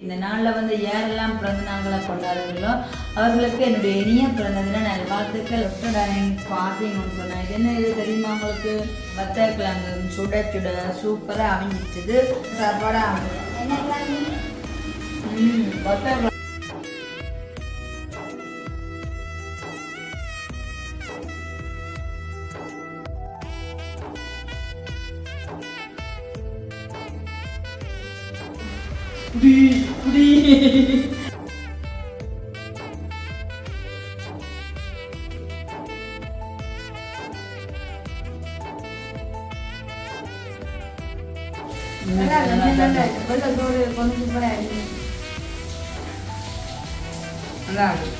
இந்த நாளில் வந்து யாரெல்லாம் பிறந்த நாள்களை கொண்டாடுறீங்களோ அவர்களுக்கு என்னுடைய இனிய பிறந்த பார்த்துக்க நல்வாழ்த்துக்கள் பார்த்தீங்கன்னு சொன்னேன். இது என்ன இது தெரியுமா அவங்களுக்கு வத்த கிழங்கு சுட சுட சூப்பராக அமைஞ்சிட்டுது சாப்பாடாக அமைஞ்சு வத்தக்கிழங்கு நல்லா இருக்கு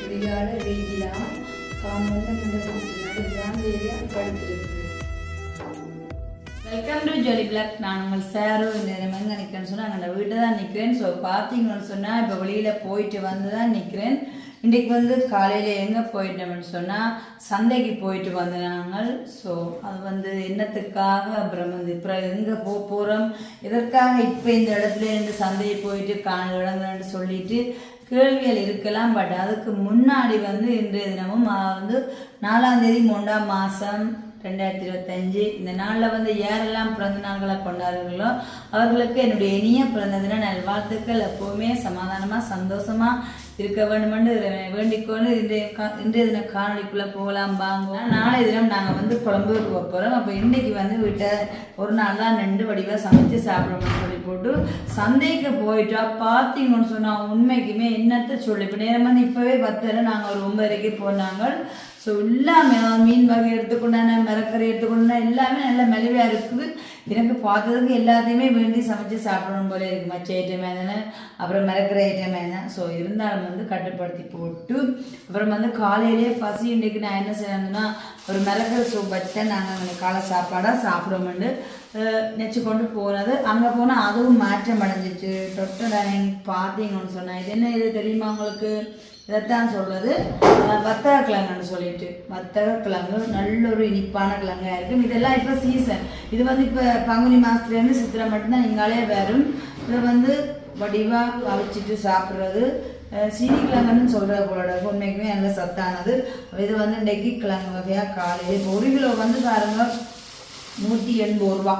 விடியால வெயிலாம் காமந்த நடுதான் ஏரியா படுத்திருக்கு வெல்கம் டு ஜோலி பிளாக் நான் உங்கள் சாரும் இந்த மாதிரி எங்கே நிற்கிறேன்னு சொன்னால் நான் வீட்டை தான் நிற்கிறேன் ஸோ பார்த்தீங்கன்னு சொன்னால் இப்போ வெளியில் போயிட்டு வந்து தான் நிற்கிறேன் இன்றைக்கு வந்து காலையில் எங்கே போயிட்டோம்னு சொன்னால் சந்தைக்கு போயிட்டு வந்து நாங்கள். ஸோ அது வந்து என்னத்துக்காக அப்புறம் வந்து இப்போ எங்கே போக போகிறோம் எதற்காக இப்போ இந்த இடத்துல இருந்து சந்தையை போயிட்டு காண இடங்கள்னு சொல்லிட்டு கேள்விகள் இருக்கலாம். பட் அதுக்கு முன்னாடி வந்து இன்றைய தினமும் வந்து நாலாம் தேதி மூன்றாம் மாதம் ரெண்டாயிரத்தி இருபத்தஞ்சு. இந்த நாளில் வந்து யாரெல்லாம் பிறந்த நாள்களை கொண்டாடுறீங்களோ அவர்களுக்கு என்னுடைய இனிய பிறந்த தின நல்வாழ்த்துக்கள். எப்போவுமே சமாதானமாக சந்தோஷமாக இருக்க வேண்டுமென்று வேண்டிக்கொண்டு இன்றைய கா இன்றைய தின காணொலிக்குள்ளே போகலாம் வாங்குவோம் நாளைய தினம் நாங்கள் வந்து குழம்புக்கு போக போகிறோம் அப்போ இன்றைக்கி வந்து வீட்டை ஒரு நாள் தான் ரெண்டு வடிவாக சமைச்சு சாப்பிடணும்னு சொல்லி போட்டு சந்தைக்கு போயிட்டா பார்த்தீங்கன்னு சொன்னால் உண்மைக்குமே என்னத்தை சொல்லி இப்போ நேரம் வந்து இப்போவே பத்தரை நாங்கள் ஒரு ஒன்பதரைக்கு போனாங்க. ஸோ எல்லாமே மீன் வகை எடுத்துக்கொண்டான மிரக்கறி எடுத்துக்கொண்டா எல்லாமே நல்ல மெலிவாக இருக்குது. எனக்கு பார்த்ததுக்கு எல்லாத்தையுமே வேண்டி சமைச்சு சாப்பிடணும் போல இருக்குது மச்ச ஐட்டமே தானே? அப்புறம் மிரக்கற ஐட்டமே தான்? ஸோ இருந்தாலும் வந்து கட்டுப்படுத்தி போட்டு அப்புறம் வந்து காலையிலேயே பசி இன்றைக்கு நான் என்ன செய்யணும்னா ஒரு மிளகர் சூப் வச்சு நாங்கள் காலை சாப்பாடாக சாப்பிடுவோம்னு நெச்சு கொண்டு போனது. அங்கே போனால் அதுவும் மாற்றம் அடைஞ்சிச்சு. தொட்ட டைனிங் பார்த்தீங்கன்னு சொன்னேன் இது என்ன இது தெரியுமா உங்களுக்கு? இதைத்தான் சொல்கிறது வத்தக கிழங்குன்னு சொல்லிட்டு. வத்தக கிழங்கு நல்ல ஒரு இனிப்பான கிழங்காக இருக்கும். இதெல்லாம் இப்போ சீசன் இது வந்து இப்போ பங்குனி மாதத்துலேருந்து சித்திரை மட்டும்தான் இங்காலே வரும். இதை வந்து வடிவாக அவிச்சிட்டு சாப்பிட்றது. சீனி கிழங்குன்னு சொல்கிற போல உண்மைக்குமே நல்ல சத்தானது. இது வந்து இன்றைக்கி கிழங்கு வகையாக காலையில் இப்போ ஒரு கிலோ வந்து பாருங்கள் நூற்றி எண்பது ரூபா.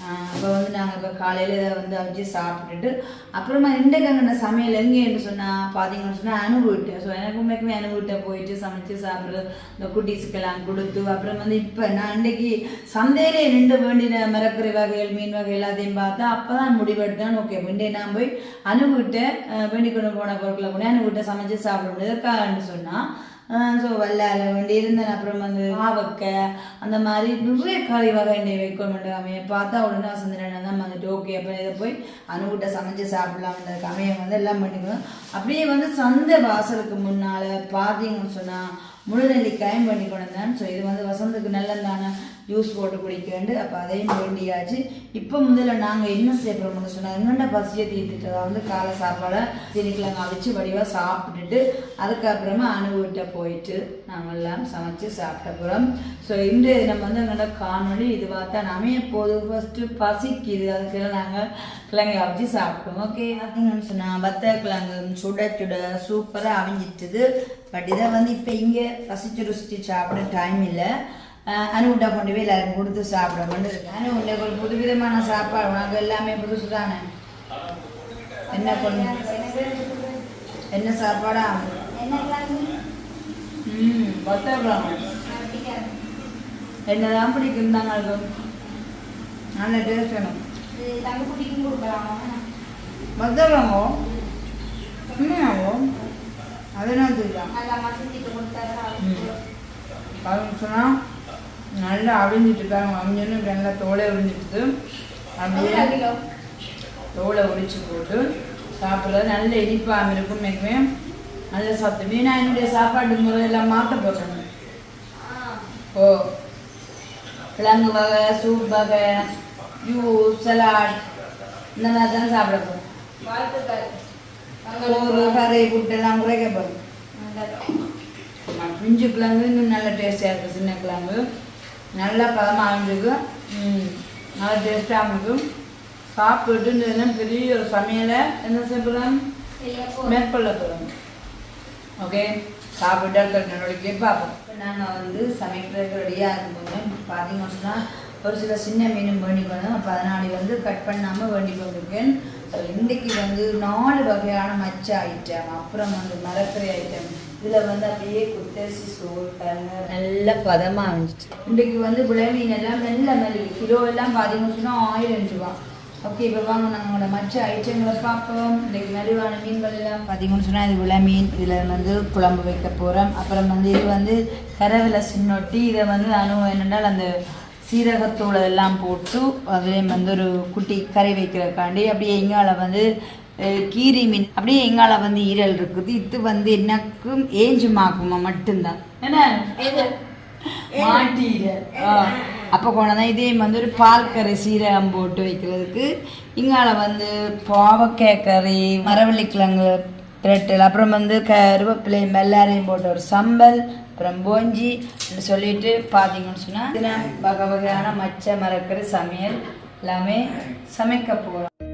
அப்போ வந்து நாங்கள் இப்போ காலையில் இதை வந்து அவிச்சு சாப்பிட்டுட்டு அப்புறமா இன்றைக்கு சமையல் எங்கேன்னு சொன்னால் பார்த்தீங்கன்னு சொன்னால் அனுபவிட்டேன் ஸோ எனக்கு உண்மைக்குமே அனுபவிட்ட போயிட்டு சமைச்சு சாப்பிட்றது இந்த குட்டீஸுக்கெல்லாம் கொடுத்து அப்புறம் வந்து இப்போ நான் இன்றைக்கி சந்தையிலே நின்று வேண்டின மரக்கறி வகைகள் மீன் வகை எல்லாத்தையும் பார்த்தா அப்போ தான் முடிவெடுத்தேன் ஓகே இன்றைய நான் போய் அனுபவிட்டேன். வேண்டி கொண்டு போன பொருட்களை கூட அனுபவிட்ட சமைச்சு சாப்பிட முடியாது எதற்காகன்னு சொன்னால் ஸோ வல்லால வேண்டி இருந்தேன் அப்புறம் வந்து பாவக்காய் அந்த மாதிரி நிறைய கறி வகை என்னை வைக்கணும் அமைய பார்த்தா உடனே வசந்தன தான் வந்துட்டு ஓகே அப்போ இதை போய் அணுகிட்ட சமைச்சு சாப்பிடலாம்ன்ற கமையை வந்து எல்லாம் பண்ணிக்கணும். அப்படியே வந்து சந்தை வாசலுக்கு முன்னால் பார்த்தீங்கன்னு சொன்னால் முழு நெல்லிக்காயும் பண்ணி கொண்டு வந்தேன். ஸோ இது வந்து வசந்துக்கு நல்லதான ஜூஸ் போட்டு குடிக்க வேண்டும் அப்போ அதையும் வேண்டியாச்சு. இப்போ முதல்ல நாங்கள் என்ன செய்யப்படுறோம்னு சொன்னால் எங்கண்ட பசியை தீர்த்துட்டு வந்து காலை சாப்பாடை திணிக்கிழங்கு அவிச்சு வடிவாக சாப்பிட்டுட்டு அதுக்கப்புறமா அணுவிட்ட போயிட்டு நாங்கள் எல்லாம் சமைச்சு சாப்பிட்ட போகிறோம் ஸோ இன்று நம்ம வந்து எங்கள்ட காணொலி இது பார்த்தா நாமே எப்போதும் ஃபஸ்ட்டு பசிக்குது. அதுக்கெல்லாம் நாங்கள் கிழங்கு அவிச்சு சாப்பிட்டோம். ஓகே அப்படின்னு சொன்னால் வத்த கிழங்கு சுட சுட சூப்பராக அவிஞ்சிட்டுது. பட் இதை வந்து இப்போ இங்கே ரசிச்சு ருசிச்சு சாப்பிட டைம் இல்லை. அனுவிட்டா கொண்டு போய் எல்லாரும் கொடுத்து சாப்பிட கொண்டு இருக்கு அனுவிட்ட ஒரு புது விதமான சாப்பாடு உனக்கு எல்லாமே புதுசு தானே? என்ன கொண்டு என்ன சாப்பாடா? ம். பத்தலாம் என்னதான் பிடிக்கும் தாங்க நல்ல டேஸ்ட் வேணும். பத்தலாங்கோ உண்மையாவோ? அதனால தெரியும் அதுன்னு சொன்னால் நல்லா அவிஞ்சிட்டு இருக்காங்க அவிஞ்சோன்னு நல்லா தோலை உறிஞ்சிட்டு அப்படியே தோலை உரிச்சு போட்டு சாப்பிட்றது. நல்ல இனிப்பாக இருக்கும் மிகவே நல்ல சத்து. மீனா என்னுடைய சாப்பாட்டு முறையெல்லாம் மாற்ற போகிறேன் ஓ. கிழங்கு வகை சூப் வகை ஜூஸ் சலாட் இந்த மாதிரி தான் சாப்பிட போகிறோம் சோறு கறி புட்டெல்லாம் குறைக்க போகிறோம் பிஞ்சு கிழங்கு இன்னும் நல்ல டேஸ்டியாக இருக்குது சின்ன கிழங்கு. நல்ல பதமாக இருக்கு ம், நல்ல டேஸ்டாகவும் இருக்கும் சாப்பிட்டு பெரிய ஒரு சமையலை. என்ன செய்யலாம் மேற்கொள்ள போகிறோம் ஓகே சாப்பிட்டு அடுத்த நடவடிக்கை பார்ப்போம். இப்போ நாங்கள் வந்து சமைக்கிறதுக்கு ரெடியாக இருக்கும்போது பார்த்தீங்கன்னு ஒரு சில சின்ன மீன் வேண்டிக்கு வந்தோம் அப்போ அதனால வந்து கட் பண்ணாமல் வேண்டி கொண்டிருக்கேன் இன்றைக்கி வந்து நாலு வகையான மச்ச ஐட்டம் அப்புறம் வந்து மரக்கறி ஐட்டம் இதில் வந்து அப்படியே குத்தரிசி சோறு பாருங்க நல்ல பதமாக இருந்துச்சு இன்றைக்கு வந்து விளைமீன் எல்லாம் மெல்ல மெல்லி. கிலோ எல்லாம் பார்த்தீங்கன்னு சொன்னால் ஆயிரம் ரூபா. ஓகே இப்போ வாங்க நாங்களோட மற்ற ஐட்டங்களை பார்ப்போம். இன்றைக்கு நடுவான மீன்கள் எல்லாம் பார்த்தீங்கன்னு சொன்னால் இது விலை மீன் இதில் வந்து குழம்பு வைக்க போகிறோம் அப்புறம் வந்து இது வந்து கரவில சின்னொட்டி. இதை வந்து அனுபவம் என்னென்றால் அந்த சீரகத்தூள் எல்லாம் போட்டு அதுலேயும் வந்து ஒரு குட்டி கறி வைக்கிறதுக்காண்டி அப்படியே எங்கால வந்து கீரி மீன். அப்படியே எங்கால வந்து ஈரல் இருக்குது. இது வந்து எனக்கும் ஏஞ்சுமாக்குமா மட்டும்தான். என்ன? மாட்டீரல் அப்போ கொண்டதான் இதே வந்து ஒரு பால் கறி சீரகம் போட்டு வைக்கிறதுக்கு இங்கால வந்து பாவக்காய் கறி மரவள்ளிக்கிழங்கு பிரட்டல் அப்புறம் வந்து கருவேப்பிலை மெல்லாரையும் போட்ட ஒரு சம்பல் அப்புறம் போஞ்சி சொல்லிட்டு பார்த்தீங்கன்னு சொன்னால் வகை வகையான மச்ச மரக்கறி சமையல் எல்லாமே சமைக்க போகிறோம்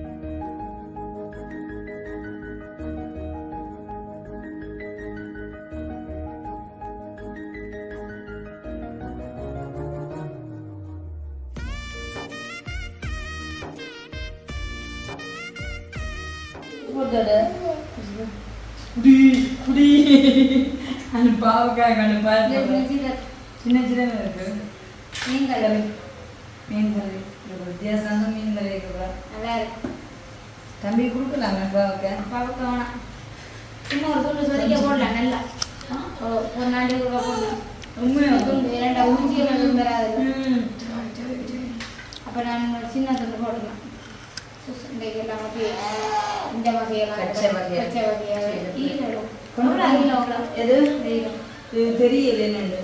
பாவக்காய் கண்டு பார்த்து சின்ன சின்ன இருக்கு. மீன் கறி மீன் வித்தியாசமான மீன் கறி இருக்குதா நல்லா இருக்கு. தம்பி கொடுக்கலாமே பாவக்காய்? பார்க்க வேணாம். சும்மா ஒரு துண்டு சொதிக்க போடலாம் நல்லா. ஓ- ஒரு நாளைக்கு ஒரு போடலாம். உண்மையா? துண்டு இரண்டா ஊஞ்சி எல்லாம் வராது ம். அப்போ நான் ஒரு சின்ன துண்டு போடலாம் இந்த வகையெல்லாம் பச்சை வகை. பச்சை வகையாக எது இது தெரியல என்னண்டு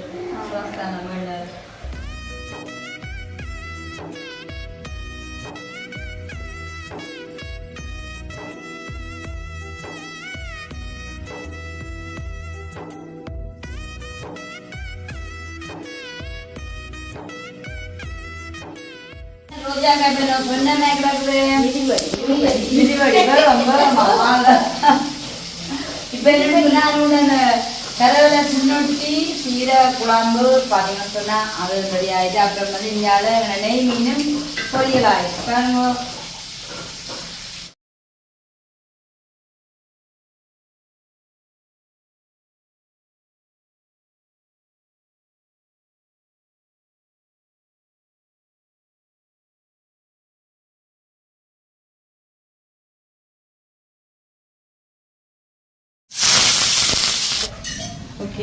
ரோஜா காப்பில பொண்ணு. மிதிவடி. வரும் வரும் வாங்க இப்போ என்ன அந்த கரவில சின்னொட்டி சீரக குழம்பு பார்த்தீங்கன்னு சொன்னால் அது ரெடி ஆயிடுச்சு அப்புறம் வந்து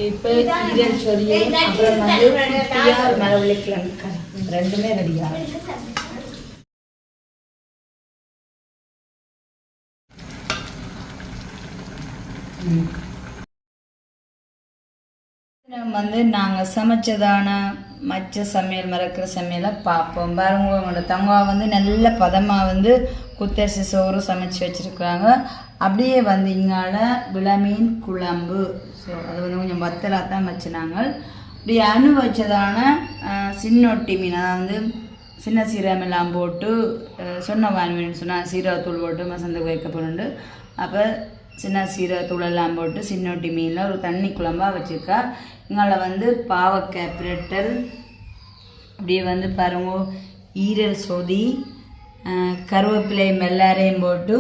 இப்போ அப்புறம் வந்து குட்டியார் ரெண்டுமே ரெடியா? வந்து நாங்கள் சமைச்சதான மச்ச சமையல் மறக்கிற சமையலை பார்ப்போம். பாருங்க உங்களோட தங்கா வந்து நல்ல பதமாக வந்து குத்தரிசி சோறு சமைச்சு வச்சுருக்காங்க. அப்படியே வந்து இங்கால விளமீன் குழம்பு. ஸோ அது வந்து கொஞ்சம் வத்தலாக தான் வச்சுனாங்க இப்படி அணு வச்சதான சின்னொட்டி மீன் அதாவது சின்ன சீரகம் எல்லாம் போட்டு சொன்ன வான்மீன் சொன்னால் சீரகத்தூள் போட்டு மசந்து வைக்க போகிறோண்டு அப்போ சின்ன சீரகத்தூள் எல்லாம் போட்டு சின்னொட்டி மீனில் ஒரு தண்ணி குழம்பாக வச்சுருக்கா. இங்கால வந்து பாவக்காய் பிரட்டல் அப்படியே வந்து பாருங்க ஈரல் சொதி கருவேப்பிலை மெல்லாரையும் போட்டு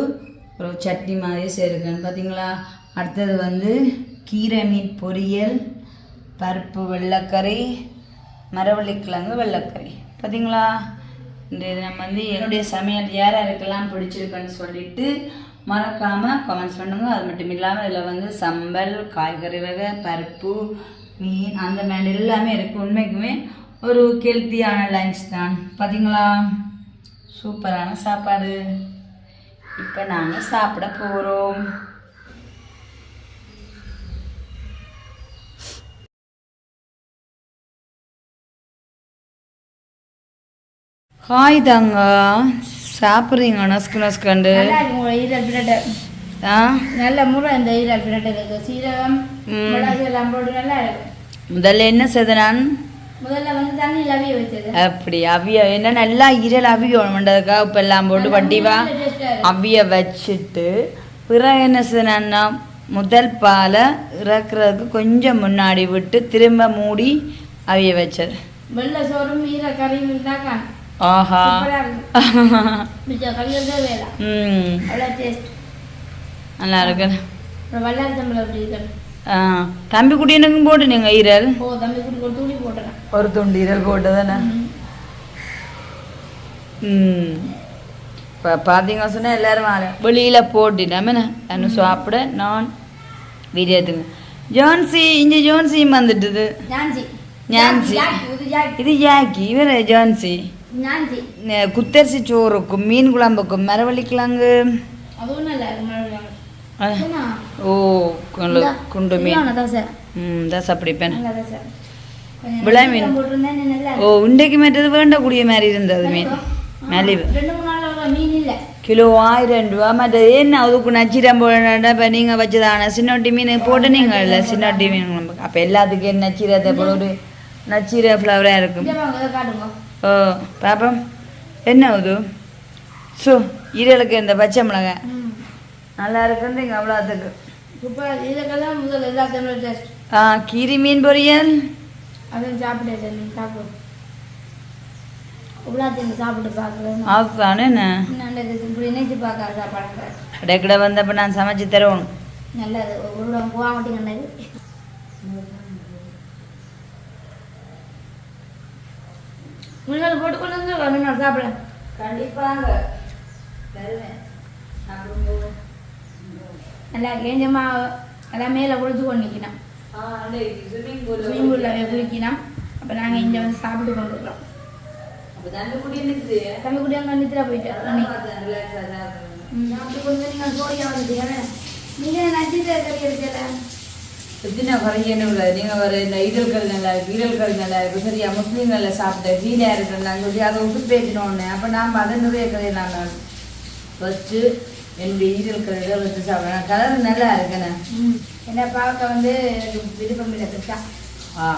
ஒரு சட்னி மாதிரி செய்யிருக்கேன் பார்த்தீங்களா அடுத்தது வந்து கீரை மீன் பொரியல் பருப்பு வெள்ளைக்கறி மரவள்ளிக்கிழங்கு வெள்ளைக்கறி. பார்த்தீங்களா இந்த இது நம்ம வந்து என்னுடைய சமையல் யார் யாருக்கெல்லாம் பிடிச்சிருக்குன்னு சொல்லிட்டு மறக்காமல் கமெண்ட்ஸ் பண்ணுங்கள் அது மட்டும் இல்லாமல் இதில் வந்து சம்பல் காய்கறி வகை பருப்பு மீன் அந்த மாதிரி எல்லாமே இருக்குது உண்மைக்குமே ஒரு கெல்த்தியான லஞ்ச் தான். பார்த்தீங்களா சூப்பரான சாப்பாடு. இப்போ நாங்கள் சாப்பிட போகிறோம் ஹாய் தாங்க. சாப்பிட்றீங்க ஈரல் பிரட்டை ஆ? நல்ல முறை இந்த ஈரல் பிரட்டை இருக்கு சீரகம் ம். மிளகு எல்லாம் போட்டு நல்லா இருக்கு. முதல்ல என்ன செய்த நான்? முதல்ல வந்து தண்ணி லவிய வச்சது. அப்படி அவிய. என்ன நல்லா இரல் அவியணுன்றதுக்காக உப்பு எல்லாம் போட்டு வட்டிவா. அவிய வச்சுட்டு பிறகு என்ன செய்யணும்னா முதல் பாலை இறக்குறதுக்கு கொஞ்சம் முன்னாடி விட்டு திரும்ப மூடி அவிய வச்சது. வெள்ளை சோறும் ஈர கறியும் இருந்தாக்கா ஆஹா நல்லா இருக்கு தம்பி குட்டியனுக்கும் போட்டு நீங்கள் ஈரல் ஓ தம்பி குடி ஒரு துண்டு ஈரல் போட்டு தானே ம் இப்போ பார்த்தீங்க சொன்னால் எல்லாரும் வாழ வெளியில் போட்டுட்டேன் என்ன சாப்பிட நான் வீடியோ எடுத்துங்க ஜோன்சி இங்கே ஜோன்சியும் வந்துட்டுது ஞான்சி இது ஜாக்கி இவர் ஜோன்சி குத்தரிசி சோறுக்கும் மீன் குழம்புக்கும் என்ன? ஓ குண்டு மீன் தோசை கொஞ்சம் விளை மீன். ஓ உண்டைக்கு மற்றது வேண்டக்கூடிய மாதிரி இருந்தது மீன் மலிவு கிலோ ஆயிரம் ரூபா மற்றது என்ன அதுக்கு நச்சிரம் இப்போ நீங்கள் வச்சதான சின்னொட்டி மீன் போட்டு நீங்கள் இல்லை சின்னொட்டி மீன் அப்போ எல்லாத்துக்கும் நச்சீரத்தை ஒரு நச்சீரை ஃப்ளவராக இருக்கும் இங்க இதை பாப்போம். என்ன அது சோ ஈரலுக்கு இந்த பச்சை மிளகாய். நல்லா இருக்குன்றீங்க அவ்வளோத்துக்கு. சூப்பரா இருக்கு. இதுக்கெல்லாம் முதல்ல எல்லாத்தையும் டேஸ்ட் ஆ கீரி மீன் பொரியல். அதையும் சாப்பிட்டு நீ சாப்பிடு. எல்லாத்தையும் சாப்பிட்டு வந்தப்போ நான் சமைச்சு தருவோம். நல்லது முன்னாடி போட்டு கொண்டு வந்து ரெண்டு நாள் சாப்பிட. கண்டிப்பாங்க. நல்லா கேஞ்சமா எல்லாம் மேலே குளிச்சு கொண்டு நிற்கணும் பூலில் குளிக்கணும். அப்போ நாங்கள் இங்கே வந்து சாப்பிட்டு கொண்டு இருக்கிறோம் தம்பி குட்டி அங்கே நித்திரா போயிட்டு நீங்கள் நீங்கள் நச்சிட்டு கறி எடுக்கல? எத்தனை குறையன்னு இல்லை நீங்கள் ஒரு இந்த ஈரல் கறி நல்லா கறி நல்லா இருக்கு சரியா முஸ்லீம்களில் சாப்பிட்ட ஹீலியாக இருக்குன்னு சொல்லி அதை உசுப்பு பேசினோடனே அப்போ நாம் அதை நிறைய கறி நான் ஃபஸ்ட்டு என்னுடைய ஈரல் கறியில் வச்சு சாப்பிட்றேன் கலர் நல்லா இருக்குண்ணே என்ன பார்க்க வந்து விருப்பம் இல்லை ஆ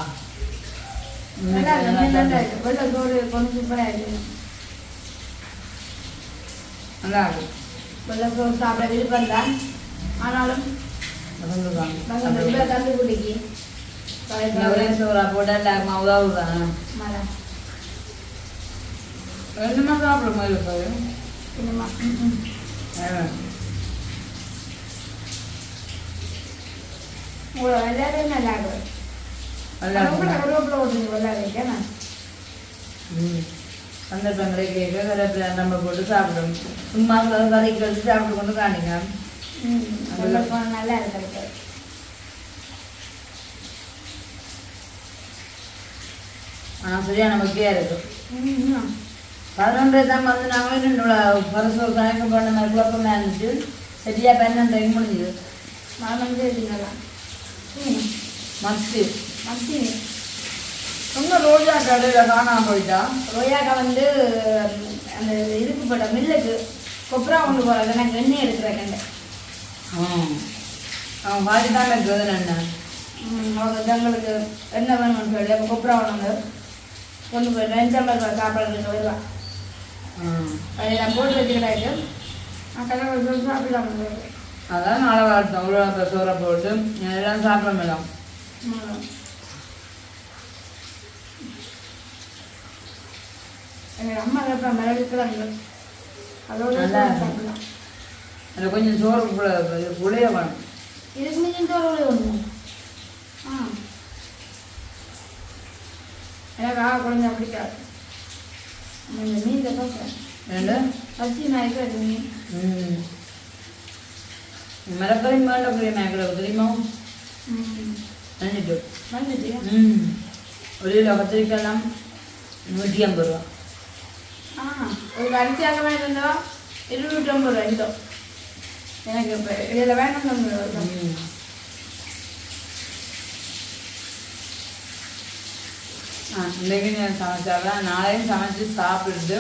நல்லா இருக்கு நல்லா இருக்கு வெள்ளை சோறு கொஞ்சம் சூப்பராக இருக்கு நல்லா இருக்கும் வெள்ளை சோறு சாப்பிட விருப்பம் தான் ஆனாலும் நாங்கள் இந்த உள்ள தம்பி குட்டிக்கு ஒரே சோறா போட்டால் எல்லாருமா உதவுதான் மரம் ரெண்டுமா சாப்பிட மாதிரி இருக்காது சின்னமா ம், ம். உங்களோட வெள்ளாவே நல்லா இருக்கும் ம். சந்தர்ப்பங்களை கேட்க கருவேப்பிலை நம்ம போட்டு சாப்பிடும் சும்மா கறிக்கு வச்சு சாப்பிட்டு கொண்டு காணிங்க ம் வெள்ளை நல்லா இருக்கிறது ஆனால் சரியான மக்கியாக இருக்கும் ம் ம். பதினொன்றரை தான் வந்து நாங்களும் கணக்கு பண்ண மாதிரி குழப்பமாக இருந்துச்சு. சரியாக பன்னெண்டு முடிஞ்சுது. மரம் சேர்த்துக்கலாம் ம் மத்து மத்தி ரொம்ப ரோஜா கடையில் காணாம போயிட்டா? ரோயாக்கா வந்து அந்த இதுக்கு போட்ட மில்லுக்கு. கொப்பரா கொண்டு போகிறது எனக்கு எண்ணெய் எடுக்கிறேன் அவன் பாதி தான் இருக்குது என்ன அவங்க தங்களுக்கு என்ன வேணும்னு சொல்லி அப்போ கொப்பரா கொண்டு போய் ரெண்டு டம்ளர் சாப்பாடு வருவான் அதை நான் போட்டு கடவுள் சொல்லி சாப்பிடலாம் அதான் நாளை வார்த்தோம் அவ்வளோ சோறை போட்டு எல்லாம் சாப்பிட மேடம் எங்கள் அம்மா கேட்பா மிளகுக்கிறாங்க அதோட நல்லா இருக்கு. சாப்பிடலாம் அதில் கொஞ்சம் சோறு புளிய வேணும். இதுக்கு மிஞ்சின் தோறோட ஒன்று ஆ. எனக்கு ஆ குழந்தை பிடிக்காது இந்த மீன் தோசை ரெண்டு பச்சி நாய்க்கு மீன் ம். மிளகறி மேலே மேக்கல தெரியுமா? ம். நினைட்டு வந்துட்டு? ம். ஒரு கிலோ கத்திரிக்காய்லாம் நூற்றி ஐம்பது ரூபா. ஆ. ஒரு அரிசி ஆக வேண்டியிருந்தா இருநூற்றம்பது ரூபா கிலோ. எனக்கு இப்போ இதில் வேணும் நம்ம இன்றைக்கு நான் சமைச்சாதான் நாளையும் சமைச்சு சாப்பிட்டு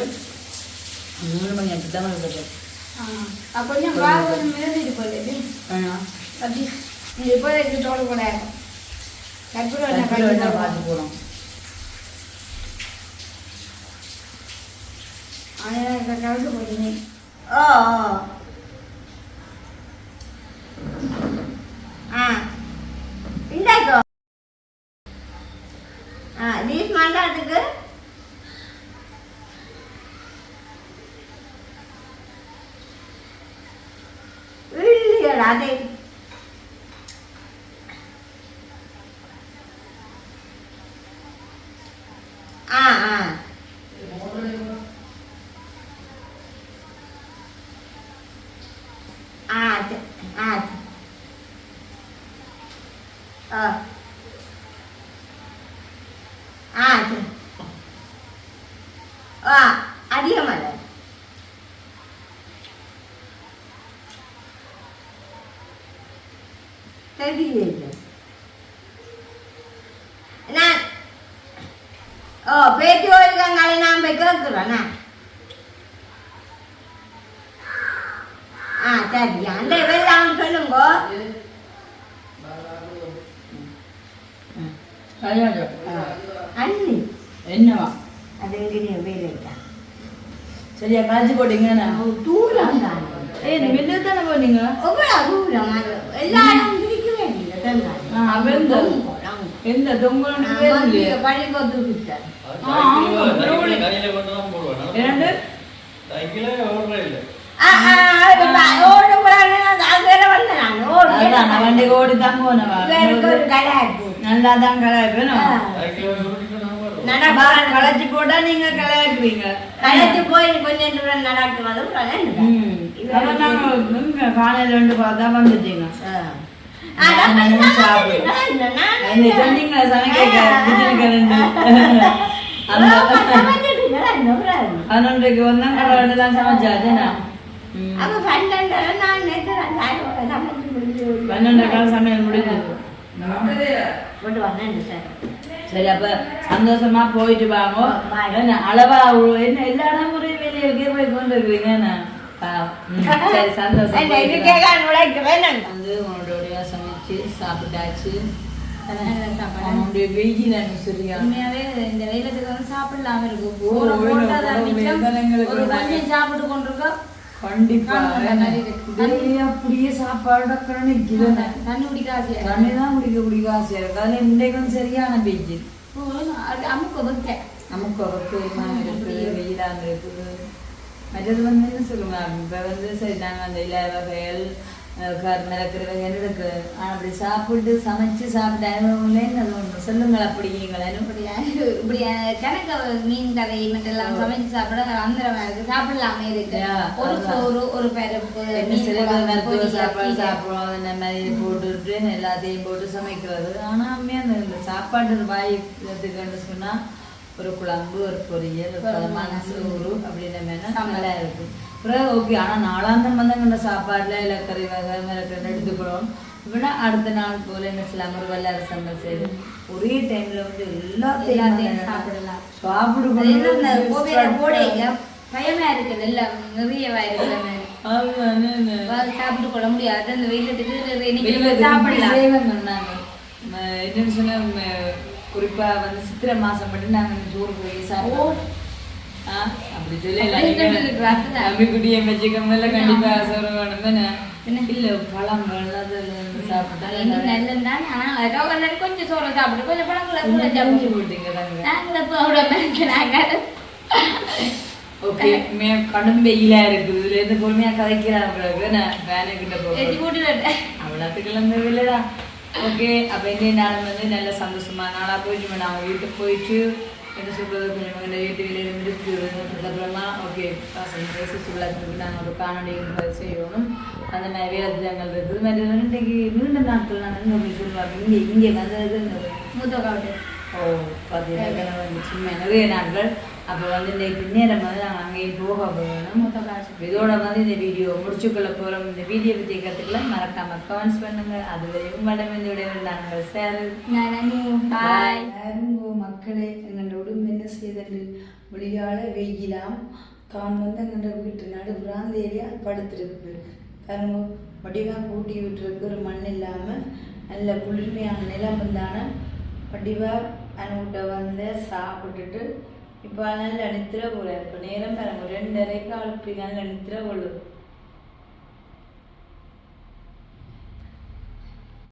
மூணு மணி அப்படி தான் இருக்குது கொஞ்சம் கொஞ்சம் மிதந்துட்டு போயிடுது அப்படி. இது போய் எடுத்து தோடு கூட கற்பூரம் பார்த்து போகிறோம் ஆ கலந்து போட்டீங்க ஆ. Tá verdade, தெரியல நான் ஓ பேட்டி ஓடிக்காங்கால நான் போய் கேட்குறேண்ணா ஆ சரி அந்த வெள்ளாம் சொல்லுங்க அண்ணி என்னவா அது எங்கே வேலைக்கா சரியா காய்ச்சி போட்டீங்கண்ணா தூரம் தானே ஏய் மில்லு தானே போனீங்க எவ்வளோ தூரம் அது எல்லாரும் பிடிக்க வேண்டியது வெந்த. எந்த தொங்கலுக்கு பேர் இல்லையா. பள்ளிக்கூட்டு விட்ட ஆ, ஆமா, பரவாயில்லை. இரண்டு ஓட போறாங்க. அது வேற வந்த நான் ஓடு. அதான் நான் வண்டி ஓடி தான் போனவா? வேற ஒரு கலாய்ப்பு. நல்லா தான் கலாய்க்கணும் நடப்பாங்க களைச்சி போட்டா நீங்க கலாய்க்குறீங்க கலைச்சு போய் கொஞ்சம் தூரம் நடக்கு வந்து காலையில ரெண்டு பார்த்தா வந்துட்டீங்க. என்ன சொன்னீங்களா சமைக்க பதினொன்றைக்கு வந்தா கடவுள் சமைச்சாச்சுண்ணா ம். பன்னெண்டு காலம் சமையல் முடிஞ்சது சரி அப்ப சந்தோஷமா போயிட்டு வாங்க அளவா என்ன எல்லா இடம் ஒரே வேலையிலே போய் கொண்டு சரி சந்தோஷம் சமைச்சு சாப்பிட்டாச்சு. உன்னுடைய வெயில் சரியா உண்மையாவே இந்த வெயிலத்துக்கு வந்து சாப்பிடலாம இருக்கு. நாங்க- சாப்பிட்டு கொண்டிருக்கோம் கண்டிப்பா அப்படியே சாப்பாடு தண்ணி குடிக்க ஆசையா. தண்ணி தான் குடிக்க குடிக்க ஆசையா இருக்கு. அதுல இன்றைக்கும் சரியான வெயில் அமுக்கு வைக்க நமக்கு அவருக்கு இருக்கு வெயிலாக இருக்குது மற்றது வந்து என்ன சொல்லுவாங்க? இப்போ வந்து சரி நாங்கள் அந்த இலை வகைகள் மிளக்குற வகைகள் இருக்கு ஆனால் அப்படி சாப்பிட்டு சமைச்சு சாப்பிட்ட அனுபவங்களேன்னு அது ஒன்று சொல்லுங்கள் அப்படிங்களா இப்படியா இப்படி கணக்க மீன் கறி மற்றெல்லாம் சமைச்சு சாப்பிட அந்தரமா இருக்கு. சாப்பிடலாமே இருக்கு ஒரு. சோறு ஒரு பருப்பு மருத்துவ சாப்பாடு. சாப்பிடுவோம். இந்த மாதிரி போட்டுட்டு எல்லாத்தையும் போட்டு சமைக்கிறது. ஆனால் அந்த இந்த சாப்பாடு வாய் இதுக்குன்னு சொன்னா ஒரு குழம்பு ஒரு பொரியல் ஒரு பதமான சோறு அப்படின்னு நல்லா இருக்கு. அப்புறம் ஓகே ஆனால் நாளாந்தம் வந்து அங்கே சாப்பாடுல இலக்கறி வகை மிளக்கறி எடுத்துக்கிறோம் அப்படின்னா அடுத்த நாள் போல என்ன செய்யலாம்? ஒரு வல்லார சம்பல் செய்து ஒரே டைம்ல வந்து எல்லாத்தையும் சாப்பிடலாம். சாப்பிடு அது என்ன இந்த கோவில போடையில பயமா இருக்குது. எல்லாம் நிறையவா இருக்கிற சாப்பிட்டு கொள்ள முடியாது. அந்த வெயிலத்துக்கு சாப்பிடலாம். என்னன்னு சொன்னா குறிப்பா வந்து சித்திரை மாசம் மட்டும் நாங்க சோறு போய் சாப்பிடுவோம். அப்படி சொல்லல. அம்மிக்குட்டியை வச்சுக்கோங்கல்ல கண்டிப்பா வேணும் தானே? இல்ல அதெல்லாம் சாப்பிட்டா கொஞ்சம் சோறு சாப்பிட்டு கொஞ்சம் பழங்களை கூட சாப்பிட்டு போட்டீங்க நாங்க ஓகே மே கடும் வெயிலா இருக்குது இதுல இருந்து பொறுமையா கதைக்கிறான் பிறகு நான் ஃபேனு கிட்ட போகிறேன் போட்டு அவ்வளோத்துக்கெல்லாம் தேவையில்லடா ஓகே அப்போ இன்றைய நாள் வந்து நல்ல சந்தோஷமா நாளாக போயிட்டு வீட்டுக்கு போயிட்டு என்ன சொல்றது கொஞ்சம் எங்கள் வீட்டு வெளியில் இருந்து அதுக்கப்புறமா ஓகே பசங்க பேசி சொல்லத்துக்கு நாங்கள் ஒரு காணொலி செய்யணும் அந்த மாதிரி வேலை திட்டங்கள் இருக்குது மாதிரி இன்றைக்கு நீண்ட நாட்கள் நான் என்ன அப்படி சொல்லுவாங்க இங்கே இங்கே வந்தது மூத்த காவட்டு ஓ பார்த்தீங்கன்னா வந்து சும்மா நிறைய நாட்கள் அப்போ வந்து இன்னைக்கு நேரம் வந்து நாங்கள் அங்கேயும் போக போகணும் மூத்த காவட்டு இதோட வந்து இந்த வீடியோ முடிச்சுக்கொள்ள போகிறோம் இந்த வீடியோ பற்றி கற்றுக்கலாம் மறக்காம கமெண்ட்ஸ் பண்ணுங்க. அதுவரை உங்களிடம் இந்த விடைகள் நாங்கள் சேர் பாய் மக்களே எங்கள் உடம்பு என்ன செய்தது? முடியாத வெயிலாம் தான் வந்து எங்கள் வீட்டு நடு பிராந்தேரியா படுத்திருக்கு. பாருங்க வடிவாக கூட்டி விட்டுருக்கு. ஒரு மண் இல்லாமல் நல்ல குளிர்மையான நிலம் வந்தான வடிவாக அனுகிட்ட வந்து சாப்பிட்டுட்டு இப்போ நல்ல நித்திர போல இப்போ நேரம் பாருங்க ரெண்டரைக்கு அழுப்பி நல்ல நித்திர கொள்ளும்